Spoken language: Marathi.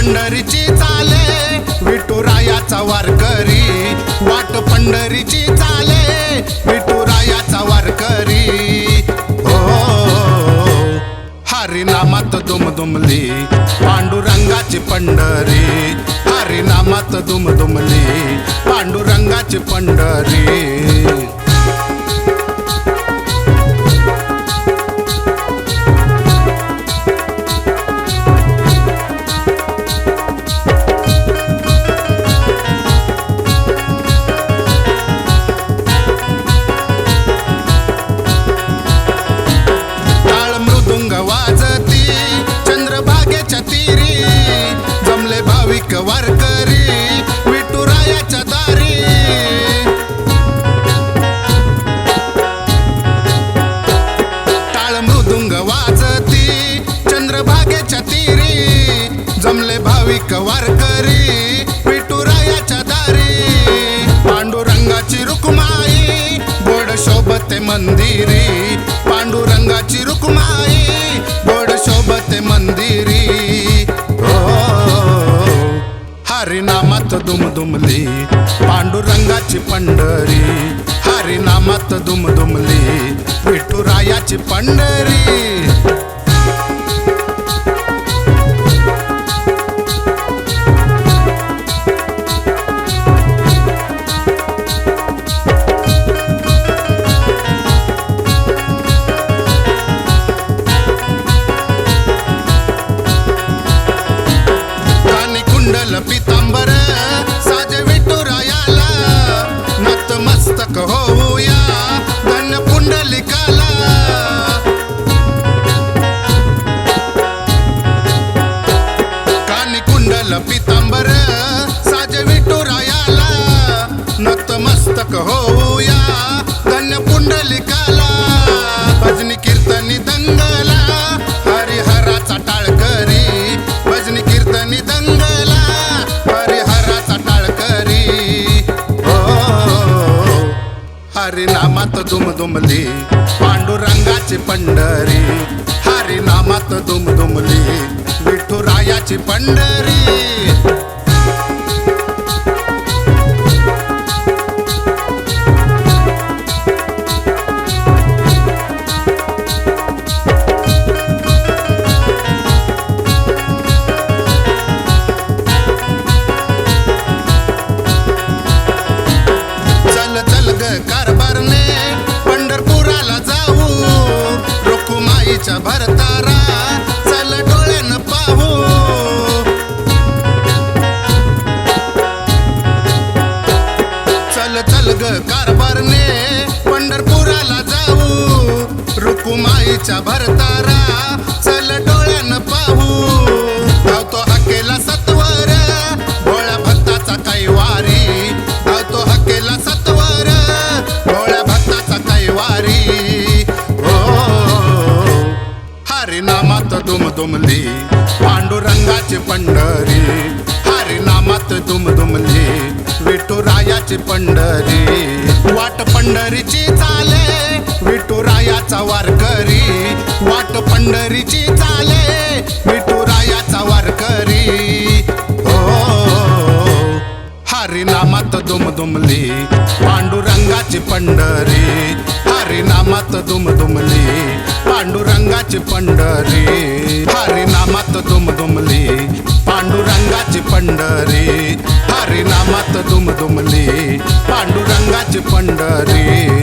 पंढरीची चाले विठुरायाचा वारकरी. वाट पंढरीची चाले विठुरायाचा वारकरी. हो हरिनामात दुमदुमली पांडुरंगाची पंढरी. हरिनामात दुमदुमली पांडुरंगाची पंढरी. भाविक वारकरी विठुरायाच्या दारी पांडुरंगाची रुक्माई गोड शोभते मंदिरी पांडुरंगाची रुक्माई गोड शोभते मंदिरी. हरिनामात दुमदुमली पांडुरंगाची पंढरी. हरिनामात दुमदुमली विठुरायाची पंढरी. పుండలికాల కాని కుండల పితాంబరా. हरिनामात दुमदुमली पांडुरंगाची पंढरी. हरिनामात दुमदुमली विठुरायाची पंढरी. पंढरपुराला जाऊ. रुकुमाईच्या भरतारा चल डोळ्यानं पाहू. चल चल ग कारभारने पंढरपुराला जाऊ. रुकुमाईच्या भरतारा हरिनामात दुमदुमली पांडुरंगाची पंढरी. हरिनामात दुमदुमली विठुरायाची पंढरी. वाट पंढरीची चाले विठुरायाचा वारकरी. वाट पंढरीची चाले विठुरायाचा वारकरी. हो हरिनामात दुमदुमली पांडुरंगाची पंढरी. हरी नामात दुमदुमली पांडुरंगाची पंढरी. हरी नामात दुमदुमली पांडुरंगाची पंढरी. हरी नामात दुमदुमली पांडुरंगाची पंढरी.